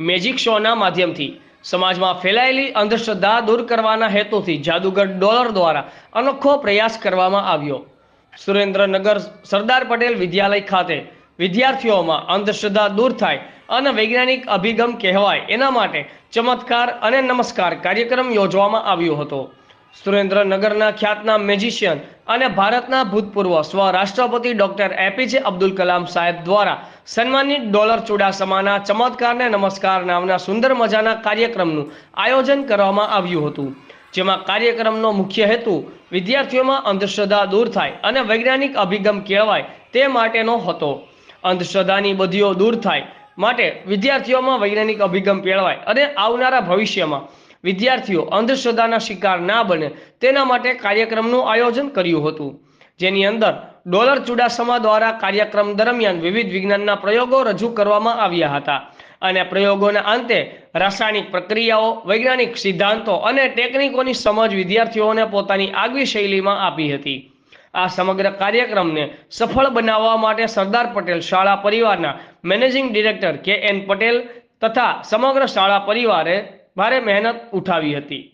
Magic શોના માધ્યમથી સમાજમાં ફેલાયેલી અંધશ્રદ્ધા દૂર કરવાના હેતુથી જાદુગર ડોલર દ્વારા અનોખો પ્રયાસ કરવામાં આવ્યો. સુરેન્દ્રનગર સરદાર પટેલ વિદ્યાલય ખાતે વિદ્યાર્થીઓમાં અંધશ્રદ્ધા દૂર થાય અને વૈજ્ઞાનિક અભિગમ કહેવાય એના માટે ચમત્કાર અને નમસ્કાર કાર્યક્રમ યોજવામાં આવ્યો હતો. સુરેન્દ્રનગરના ખ્યાતના મેજિશિયન અને ભારતના ભૂતપૂર્વ સ્વરાષ્ટ્રપતિ ડૉક્ટર એપીજે અબ્દુલ કલામ સાહેબ દ્વારા સન્માનિત ડોલર ચુડાસમાના ચમત્કારને નમસ્કાર નામના સુંદર મજાના કાર્યક્રમનું આયોજન કરવામાં આવ્યું હતું, જેમાં કાર્યક્રમનો મુખ્ય હેતુ વિદ્યાર્થીઓમાં અંધશ્રદ્ધા દૂર થાય અને વૈજ્ઞાનિક અભિગમ કહેવાય તે માટેનો હતો. અંધશ્રદ્ધાની બદીઓ દૂર થાય માટે વિદ્યાર્થીઓમાં વૈજ્ઞાનિક અભિગમ કેળવાય અને આવનારા ભવિષ્યમાં વિદ્યાર્થીઓ અંધશ્રદ્ધાના શિકાર ના બને તેના માટે કાર્યક્રમનું આયોજન કર્યું હતું. જેની અંદર ડોલર ચુડાસમા દ્વારા કાર્યક્રમ દરમિયાન વિવિધ વિજ્ઞાનના પ્રયોગો રજૂ કરવામાં આવ્યા હતા. અને પ્રયોગોના અંતે રાસાયણિક પ્રક્રિયાઓ, વૈજ્ઞાનિક સિદ્ધાંતો અને ટેકનિકોની સમજ વિદ્યાર્થીઓને પોતાની આગવી શૈલીમાં આપી હતી. આ સમગ્ર કાર્યક્રમને સફળ બનાવવા માટે સરદાર પટેલ શાળા પરિવારના managing director K N Patel તથા સમગ્ર શાળા પરિવારે ભારે મહેનત ઉઠાવી હતી.